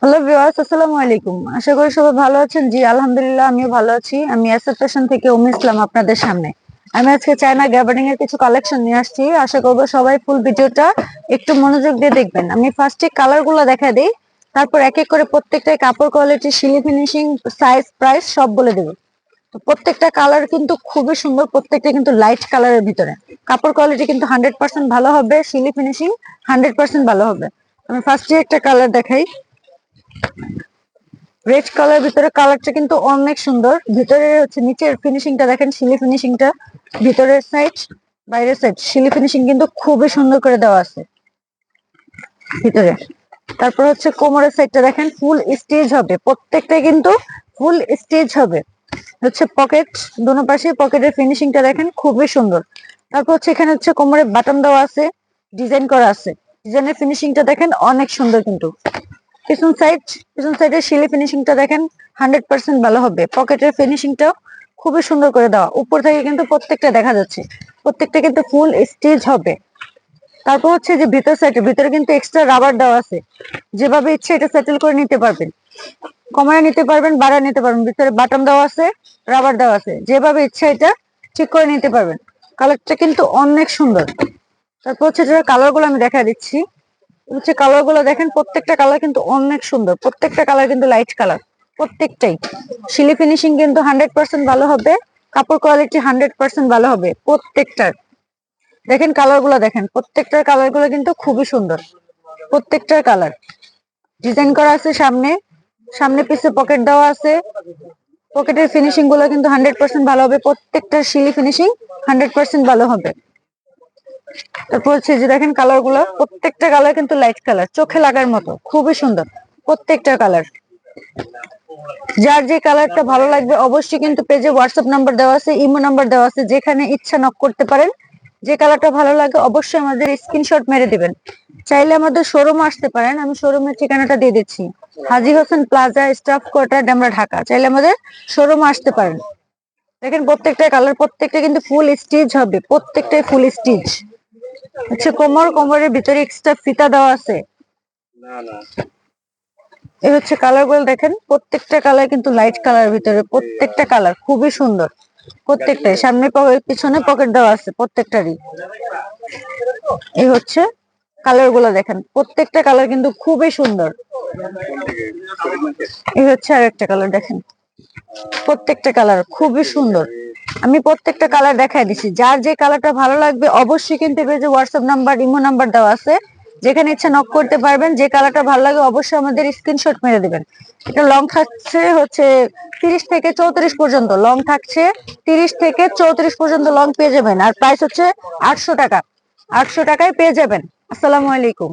Hello আলাইকুম আশা করি সবাই ভালো আছেন জি আলহামদুলিল্লাহ আমিও ভালো আছি আমি থেকে উমি ইসলাম আপনাদের সামনে আমি আজকে চায়না গ্যাবার্ডিং এর কিছু কালেকশন নিয়ে আসছি আশা করব সবাই ফুল ভিডিওটা একটু মনোযোগ দিয়ে দেখবেন আমি ফার্স্টে কালারগুলো দেখা দিই তারপর এক এক করে প্রত্যেকটাই কাপড় কোয়ালিটি শিলি ফিনিশিং সাইজ প্রাইস সব বলে দেবো প্রত্যেকটা কালার কিন্তু খুবই সুন্দর, প্রত্যেকটা কিন্তু লাইট কালারের ভিতরে। কাপড় কোয়ালিটি কিন্তু হান্ড্রেড পার্সেন্ট ভালো হবে শিলি ফিনিশিং হান্ড্রেড পার্সেন্ট ভালো হবে। আমি ফার্স্টে একটা কালার দেখাই। রেড কালার ভিতরে কালারটা কিন্তু অনেক সুন্দর। ভিতরে হচ্ছে নিচের ফিনিশিংটা দেখেন শিলি ফিনিশিংটা ভিতরের সাইড বাইরের সাইড শিলি ফিনিশিং কিন্তু খুবই সুন্দর করে দেওয়া আছে। ভিতরে। তারপর হচ্ছে কোমরের সাইডটা দেখেন ফুল স্টেজ হবে। প্রত্যেকটা কিন্তু ফুল স্টেজ হবে। হচ্ছে পকেট দুনো পাশে পকেটের ফিনিশিংটা দেখেন, খুবই সুন্দর। তারপর হচ্ছে এখানে হচ্ছে কোমরে বাটন দেওয়া আছে ডিজাইন করা আছে। ডিজাইনের ফিনিশিংটা দেখেন, অনেক সুন্দর কিন্তু। পিছন সাইড পিছন সাইডের শিলি ফিনিশিংটা দেখেন হান্ড্রেড পার্সেন্ট ভালো হবে। পকেটের ফিনিশিংটাও খুবই সুন্দর করে দেওয়া। উপর থেকে কিন্তু প্রত্যেকটা দেখা যাচ্ছে। প্রত্যেকটা কিন্তু ফুল স্টিচ হবে। তারপর হচ্ছে যে ভিতর সাইডে ভিতরে কিন্তু এক্সট্রা রাবার দেওয়া আছে। যেভাবে ইচ্ছে এটা সেটেল করে নিতে পারবেন। কমায় নিতে পারবেন বাড়া নিতে পারবেন। ভিতরে বাটন দেওয়া আছে রাবার দেওয়া আছে। যেভাবে ইচ্ছা এটা ঠিক করে নিতে পারবেন। কালারটা কিন্তু অনেক সুন্দর। তারপর হচ্ছে যে কালারগুলো আমি দেখা দিচ্ছি। হচ্ছে কালারগুলো দেখেন, প্রত্যেকটা কালার কিন্তু অনেক সুন্দর। প্রত্যেকটা কালার কিন্তু লাইট কালার প্রত্যেকটাই। শিলি ফিনিশিং কিন্তু হান্ড্রেড পার্সেন্ট ভালো হবে। কাপড় কোয়ালিটি হান্ড্রেড পার্সেন্ট ভালো হবে। প্রত্যেকটার। দেখেন কালারগুলো দেখেন। প্রত্যেকটার কালারগুলো কিন্তু খুবই সুন্দর। প্রত্যেকটার কালার ডিজাইন করা আছে সামনে। সামনে পিছে পকেট দেওয়া আছে। পকেটের ফিনিশিংগুলো কিন্তু হান্ড্রেড পার্সেন্ট ভালো হবে। প্রত্যেকটা শিলি ফিনিশিং হান্ড্রেড পার্সেন্ট ভালো হবে। তারপর হচ্ছে যে দেখেন কালারগুলো, প্রত্যেকটা কালার কিন্তু লাইট কালার চোখে লাগার মতো, খুবই সুন্দর, প্রত্যেকটা কালার যার যে কালারটা ভালো লাগবে অবশ্যই কিন্তু পেজে হোয়াটসঅ্যাপ নাম্বার দেওয়া আছে ইমো নাম্বার দেওয়া আছে, যেখানে ইচ্ছা নক করতে পারেন যে কালারটা ভালো লাগে অবশ্যই আমাদের স্ক্রিনশট মেরে দিবেন। চাইলে আমাদের শোরুম আসতে পারেন আমি শোরুমের ঠিকানাটা দিয়ে দিচ্ছি। Haji Hossain plaza staff quarter Demra Dhaka. চাইলে আমাদের শোরুম আসতে পারেন। দেখেন প্রত্যেকটা কালার প্রত্যেকটা কিন্তু ফুল স্টিচ হবে প্রত্যেকটাই ফুল স্টিচ হচ্ছে কোমর কোমরের ভিতরে এক্সট্রা ফিতা দেওয়া আছে। না না। এই হচ্ছে কালারগুলো দেখেন প্রত্যেকটা কালার কিন্তু লাইট কালার ভিতরে প্রত্যেকটা কালার খুবই সুন্দর। প্রত্যেকটাই, সামনে পিছনে পকেট দেওয়া আছে, প্রত্যেকটারই। এই হচ্ছে কালারগুলো দেখেন, প্রত্যেকটা কালার কিন্তু খুবই সুন্দর। এই হচ্ছে আর একটা কালার দেখেন, প্রত্যেকটা কালার খুবই সুন্দর। আমি প্রত্যেকটা কালার দেখাই দিছি, যার যে কালারটা ভালো লাগবে অবশ্যই কিন্তু পেজে হোয়াটসঅ্যাপ নাম্বার ইমো নাম্বার দেওয়া আছে যেখানে ইচ্ছা নক করতে পারবেন, যে কালারটা ভালো লাগে অবশ্যই আমাদের স্ক্রিনশট মেরে দেবেন। এটা লং থাকছে হচ্ছে তিরিশ থেকে চৌত্রিশ পর্যন্ত লং থাকছে তিরিশ থেকে চৌত্রিশ পর্যন্ত লং পেয়ে যাবেন। আর প্রাইস হচ্ছে আটশো টাকা, আটশো টাকায় পেয়ে যাবেন। আসসালামু আলাইকুম।